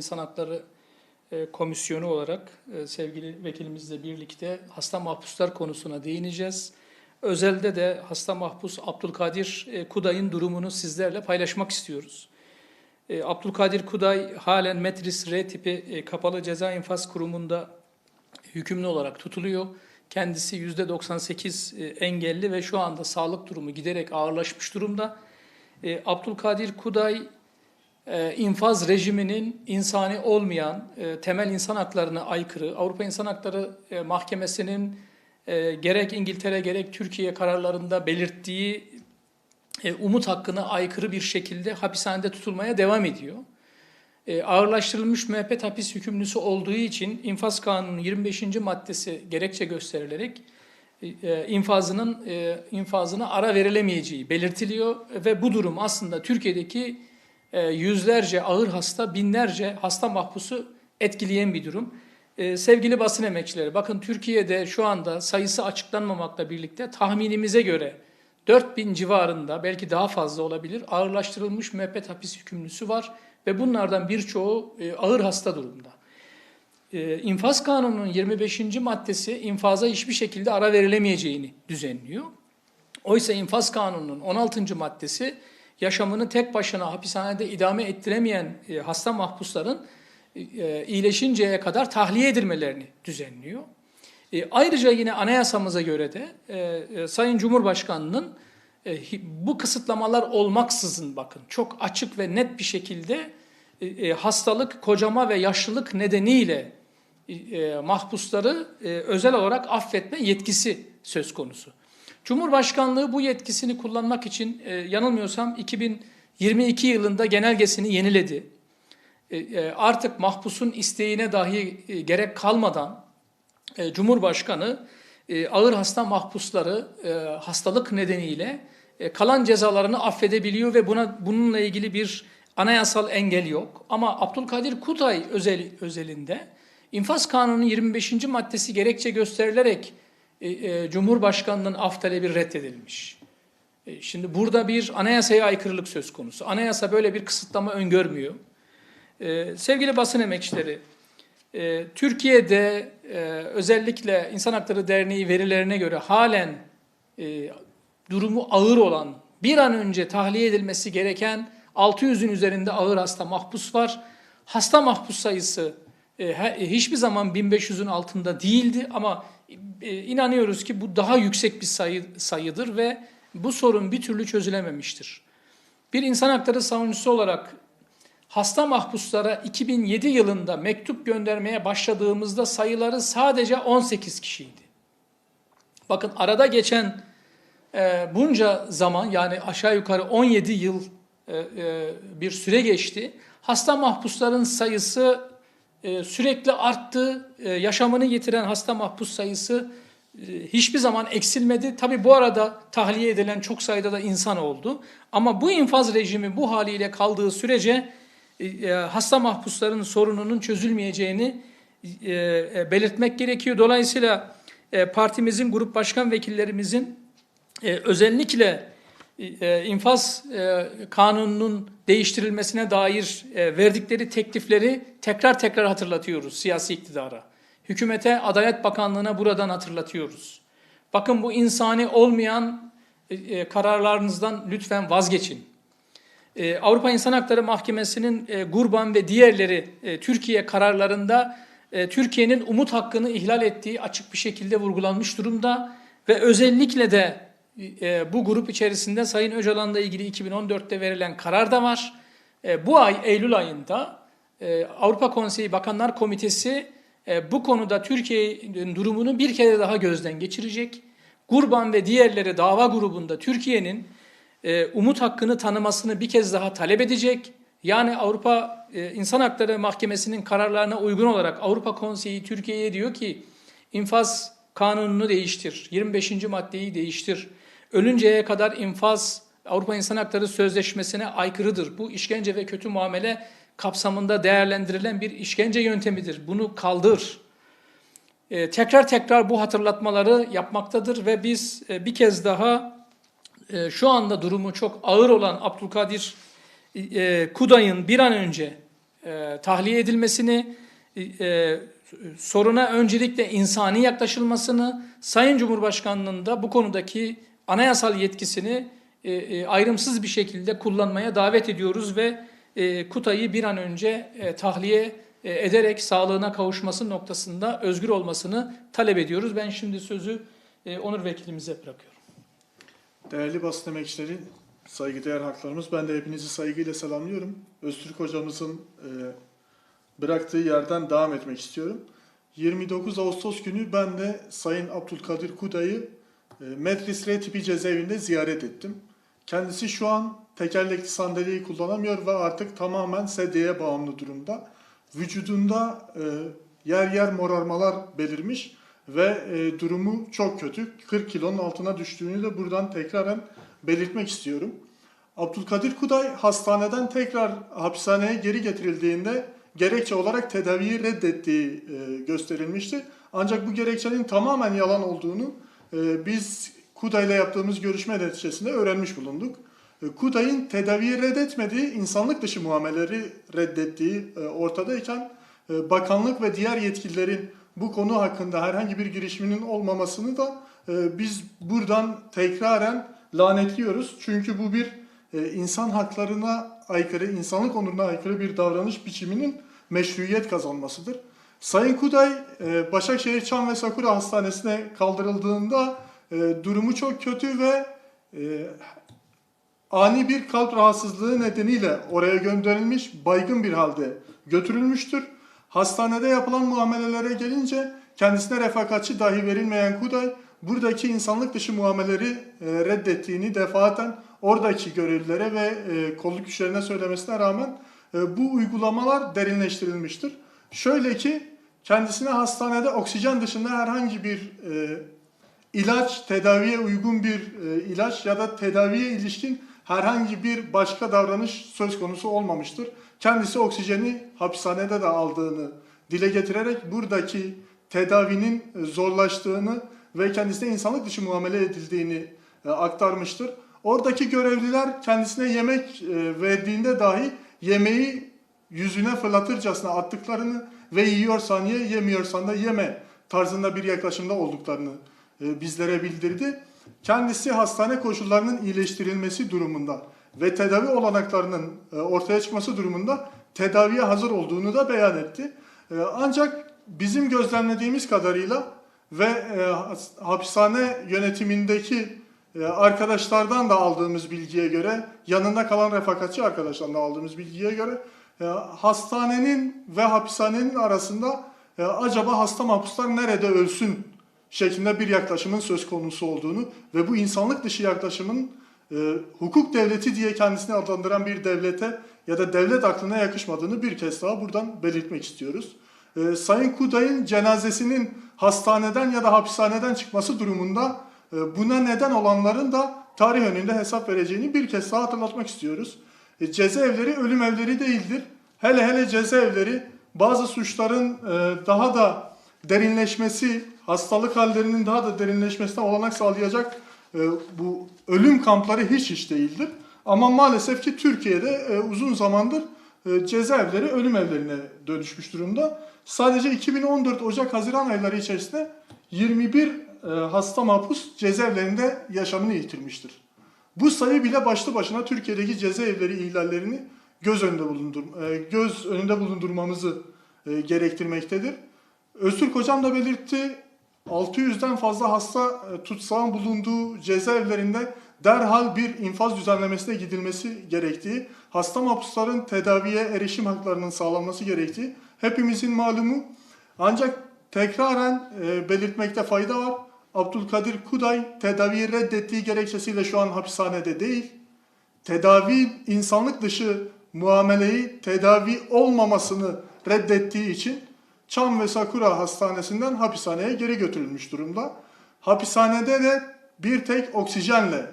İnsan Hakları e, Komisyonu olarak e, sevgili vekilimizle birlikte hasta mahpuslar konusuna değineceğiz. Özelde de hasta mahpus Abdülkadir e, Kuday'ın durumunu sizlerle paylaşmak istiyoruz. Abdülkadir Kuday halen Metris R tipi kapalı ceza infaz kurumunda hükümlü olarak tutuluyor. Kendisi %98 e, engelli ve şu anda sağlık durumu giderek ağırlaşmış durumda. Abdülkadir Kuday infaz rejiminin insani olmayan, e, temel insan haklarına aykırı, Avrupa İnsan Hakları e, Mahkemesi'nin e, gerek İngiltere gerek Türkiye kararlarında belirttiği e, umut hakkına aykırı bir şekilde hapishanede tutulmaya devam ediyor. E, ağırlaştırılmış müebbet hapis hükümlüsü olduğu için infaz kanunun 25. maddesi gerekçe gösterilerek e, infazının e, infazına ara verilemeyeceği belirtiliyor ve bu durum aslında Türkiye'deki e, yüzlerce ağır hasta, binlerce hasta mahpusu etkileyen bir durum. E, sevgili basın emekçileri, bakın Türkiye'de şu anda sayısı açıklanmamakla birlikte tahminimize göre 4000 civarında belki daha fazla olabilir ağırlaştırılmış müebbet hapis hükümlüsü var ve bunlardan birçoğu e, ağır hasta durumda. E, İnfaz Kanunu'nun 25. maddesi infaza hiçbir şekilde ara verilemeyeceğini düzenliyor. Oysa İnfaz Kanunu'nun 16. maddesi yaşamını tek başına hapishanede idame ettiremeyen e, hasta mahpusların e, iyileşinceye kadar tahliye edilmelerini düzenliyor. E, ayrıca yine anayasamıza göre de e, e, Sayın Cumhurbaşkanı'nın e, bu kısıtlamalar olmaksızın bakın çok açık ve net bir şekilde e, e, hastalık, kocama ve yaşlılık nedeniyle e, e, mahpusları e, özel olarak affetme yetkisi söz konusu. Cumhurbaşkanlığı bu yetkisini kullanmak için e, yanılmıyorsam 2022 yılında genelgesini yeniledi. E, e, artık mahpusun isteğine dahi e, gerek kalmadan e, Cumhurbaşkanı e, ağır hasta mahpusları e, hastalık nedeniyle e, kalan cezalarını affedebiliyor ve buna bununla ilgili bir anayasal engel yok. Ama Abdülkadir Kutay özel, özelinde infaz kanunun 25. maddesi gerekçe gösterilerek e, e, Cumhurbaşkanının af talebi reddedilmiş. E, Şimdi burada bir anayasaya aykırılık söz konusu. Anayasa böyle bir kısıtlama öngörmüyor. E, Sevgili basın emekçileri, e, Türkiye'de e, özellikle İnsan Hakları Derneği verilerine göre halen e, durumu ağır olan, bir an önce tahliye edilmesi gereken 600'ün üzerinde ağır hasta mahpus var. Hasta mahpus sayısı e, hiçbir zaman 1500'ün altında değildi ama inanıyoruz ki bu daha yüksek bir sayı, sayıdır ve bu sorun bir türlü çözülememiştir. Bir insan hakları savunucusu olarak hasta mahpuslara 2007 yılında mektup göndermeye başladığımızda sayıları sadece 18 kişiydi. Bakın arada geçen e, bunca zaman yani aşağı yukarı 17 yıl e, e, bir süre geçti. Hasta mahpusların sayısı e, sürekli arttı. E, yaşamını yitiren hasta mahpus sayısı e, hiçbir zaman eksilmedi. Tabi bu arada tahliye edilen çok sayıda da insan oldu. Ama bu infaz rejimi bu haliyle kaldığı sürece e, hasta mahpusların sorununun çözülmeyeceğini belirtmek gerekiyor. Dolayısıyla partimizin grup başkan vekillerimizin e, özellikle e, infaz e, kanununun değiştirilmesine dair e, verdikleri teklifleri tekrar tekrar hatırlatıyoruz siyasi iktidara. Hükümete, Adalet Bakanlığı'na buradan hatırlatıyoruz. Bakın bu insani olmayan kararlarınızdan lütfen vazgeçin. Avrupa İnsan Hakları Mahkemesi'nin Gurban ve diğerleri Türkiye kararlarında Türkiye'nin umut hakkını ihlal ettiği açık bir şekilde vurgulanmış durumda ve özellikle de e, bu grup içerisinde Sayın Öcalan'la ilgili 2014'te verilen karar da var. E, bu ay Eylül ayında e, Avrupa Konseyi Bakanlar Komitesi e, bu konuda Türkiye'nin durumunu bir kere daha gözden geçirecek. Gurban ve diğerleri dava grubunda Türkiye'nin e, umut hakkını tanımasını bir kez daha talep edecek. Yani Avrupa e, İnsan Hakları Mahkemesi'nin kararlarına uygun olarak Avrupa Konseyi Türkiye'ye diyor ki infaz kanununu değiştir, 25. maddeyi değiştir. Ölünceye kadar infaz Avrupa İnsan Hakları Sözleşmesi'ne aykırıdır. Bu işkence ve kötü muamele kapsamında değerlendirilen bir işkence yöntemidir. Bunu kaldır. E, tekrar tekrar bu hatırlatmaları yapmaktadır ve biz e, bir kez daha e, şu anda durumu çok ağır olan Abdülkadir e, Kuday'ın bir an önce e, tahliye edilmesini, e, soruna öncelikle insani yaklaşılmasını, Sayın Cumhurbaşkanı'nın da bu konudaki anayasal yetkisini e, e, ayrımsız bir şekilde kullanmaya davet ediyoruz ve e, Kutay'ı bir an önce tahliye ederek sağlığına kavuşması noktasında özgür olmasını talep ediyoruz. Ben şimdi sözü Onur Vekilimize bırakıyorum. Değerli basın emekçileri, saygıdeğer haklarımız. Ben de hepinizi saygıyla selamlıyorum. Öztürk hocamızın bıraktığı yerden devam etmek istiyorum. 29 Ağustos günü ben de Sayın Abdülkadir Kuday'ı e, Metris R tipi cezaevinde ziyaret ettim. Kendisi şu an tekerlekli sandalyeyi kullanamıyor ve artık tamamen sedyeye bağımlı durumda. Vücudunda e, yer yer morarmalar belirmiş ve e, durumu çok kötü. 40 kilonun altına düştüğünü de buradan tekraren belirtmek istiyorum. Abdülkadir Kuday hastaneden tekrar hapishaneye geri getirildiğinde gerekçe olarak tedaviyi reddettiği e, gösterilmişti. Ancak bu gerekçenin tamamen yalan olduğunu e, biz Kuday'la yaptığımız görüşme neticesinde öğrenmiş bulunduk. E, Kuday'ın tedaviyi reddetmediği, insanlık dışı muameleri reddettiği e, ortadayken e, bakanlık ve diğer yetkililerin bu konu hakkında herhangi bir girişiminin olmamasını da e, biz buradan tekraren lanetliyoruz. Çünkü bu bir insan haklarına aykırı, insanlık onuruna aykırı bir davranış biçiminin meşruiyet kazanmasıdır. Sayın Kuday, e, Başakşehir Çam ve Sakura Hastanesi'ne kaldırıldığında e, durumu çok kötü ve e, ani bir kalp rahatsızlığı nedeniyle oraya gönderilmiş, baygın bir halde götürülmüştür. Hastanede yapılan muamelelere gelince kendisine refakatçi dahi verilmeyen Kuday buradaki insanlık dışı muameleri reddettiğini defaten oradaki görevlilere ve kolluk güçlerine söylemesine rağmen bu uygulamalar derinleştirilmiştir. Şöyle ki kendisine hastanede oksijen dışında herhangi bir e, ilaç, tedaviye uygun bir e, ilaç ya da tedaviye ilişkin herhangi bir başka davranış söz konusu olmamıştır. Kendisi oksijeni hapishanede de aldığını dile getirerek buradaki tedavinin e, zorlaştığını ve kendisine insanlık dışı muamele edildiğini e, aktarmıştır. Oradaki görevliler kendisine yemek e, verdiğinde dahi yemeği yüzüne fırlatırcasına attıklarını ve yiyorsan ye, yemiyorsan da yeme tarzında bir yaklaşımda olduklarını e, bizlere bildirdi. Kendisi hastane koşullarının iyileştirilmesi durumunda ve tedavi olanaklarının e, ortaya çıkması durumunda tedaviye hazır olduğunu da beyan etti. E, Ancak bizim gözlemlediğimiz kadarıyla ve hapishane yönetimindeki arkadaşlardan da aldığımız bilgiye göre, yanında kalan refakatçi arkadaşlardan da aldığımız bilgiye göre hastanenin ve hapishanenin arasında e, acaba hasta mahpuslar nerede ölsün şeklinde bir yaklaşımın söz konusu olduğunu ve bu insanlık dışı yaklaşımın e, hukuk devleti diye kendisini adlandıran bir devlete ya da devlet aklına yakışmadığını bir kez daha buradan belirtmek istiyoruz. E, Sayın Kuday'ın cenazesinin hastaneden ya da hapishaneden çıkması durumunda e, buna neden olanların da tarih önünde hesap vereceğini bir kez daha hatırlatmak istiyoruz. E, cezaevleri ölüm evleri değildir. Hele hele cezaevleri bazı suçların e, daha da derinleşmesi, hastalık hallerinin daha da derinleşmesine olanak sağlayacak e, bu ölüm kampları hiç hiç değildir. Ama maalesef ki Türkiye'de e, uzun zamandır e, cezaevleri ölüm evlerine dönüşmüş durumda. Sadece 2014 Ocak-Haziran ayları içerisinde 21 e, hasta mahpus cezaevlerinde yaşamını yitirmiştir. Bu sayı bile başlı başına Türkiye'deki cezaevleri ihlallerini göz önünde bulundur e, göz önünde bulundurmamızı e, gerektirmektedir. Öztürk hocam da belirtti. 600'den fazla hasta e, tutsağın bulunduğu cezaevlerinde derhal bir infaz düzenlemesine gidilmesi gerektiği, hasta mahpusların tedaviye erişim haklarının sağlanması gerektiği hepimizin malumu. Ancak tekraren belirtmekte fayda var. Abdülkadir Kuday tedaviyi reddettiği gerekçesiyle şu an hapishanede değil. Tedavi insanlık dışı muameleyi tedavi olmamasını reddettiği için Çam ve Sakura Hastanesi'nden hapishaneye geri götürülmüş durumda. Hapishanede de bir tek oksijenle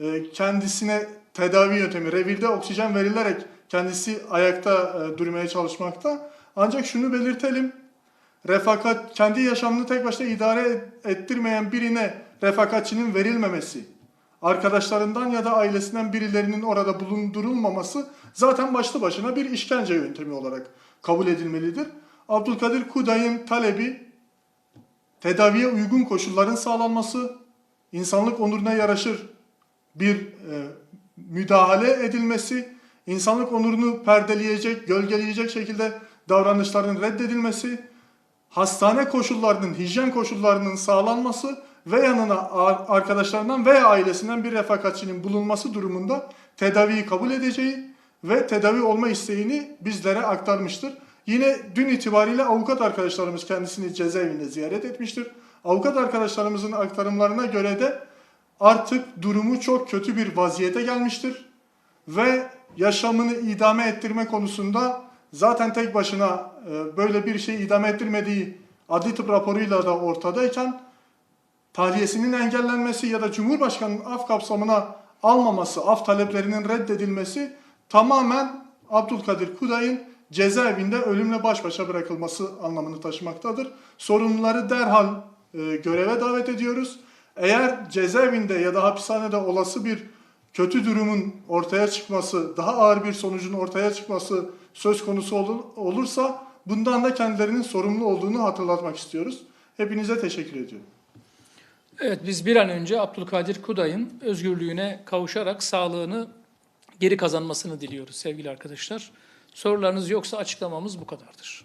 e, kendisine tedavi yöntemi, revirde oksijen verilerek kendisi ayakta e, durmaya çalışmakta. Ancak şunu belirtelim, refakat, kendi yaşamını tek başına idare ettirmeyen birine refakatçinin verilmemesi, arkadaşlarından ya da ailesinden birilerinin orada bulundurulmaması zaten başlı başına bir işkence yöntemi olarak kabul edilmelidir. Abdülkadir Kuday'ın talebi tedaviye uygun koşulların sağlanması, insanlık onuruna yaraşır bir e, müdahale edilmesi, insanlık onurunu perdeleyecek, gölgeleyecek şekilde davranışların reddedilmesi, hastane koşullarının, hijyen koşullarının sağlanması ve yanına ar- arkadaşlarından veya ailesinden bir refakatçinin bulunması durumunda tedaviyi kabul edeceği ve tedavi olma isteğini bizlere aktarmıştır. Yine dün itibariyle avukat arkadaşlarımız kendisini cezaevinde ziyaret etmiştir. Avukat arkadaşlarımızın aktarımlarına göre de artık durumu çok kötü bir vaziyete gelmiştir ve yaşamını idame ettirme konusunda zaten tek başına e, böyle bir şey idame ettirmediği adli tıp raporuyla da ortadayken tahliyesinin engellenmesi ya da Cumhurbaşkanı'nın af kapsamına almaması, af taleplerinin reddedilmesi tamamen Abdülkadir Kuday'ın cezaevinde ölümle baş başa bırakılması anlamını taşımaktadır. Sorumluları derhal e, göreve davet ediyoruz. Eğer cezaevinde ya da hapishanede olası bir kötü durumun ortaya çıkması, daha ağır bir sonucun ortaya çıkması söz konusu olur- olursa bundan da kendilerinin sorumlu olduğunu hatırlatmak istiyoruz. Hepinize teşekkür ediyorum. Evet biz bir an önce Abdülkadir Kuday'ın özgürlüğüne kavuşarak sağlığını geri kazanmasını diliyoruz sevgili arkadaşlar. Sorularınız yoksa açıklamamız bu kadardır.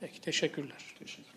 Peki teşekkürler. Teşekkür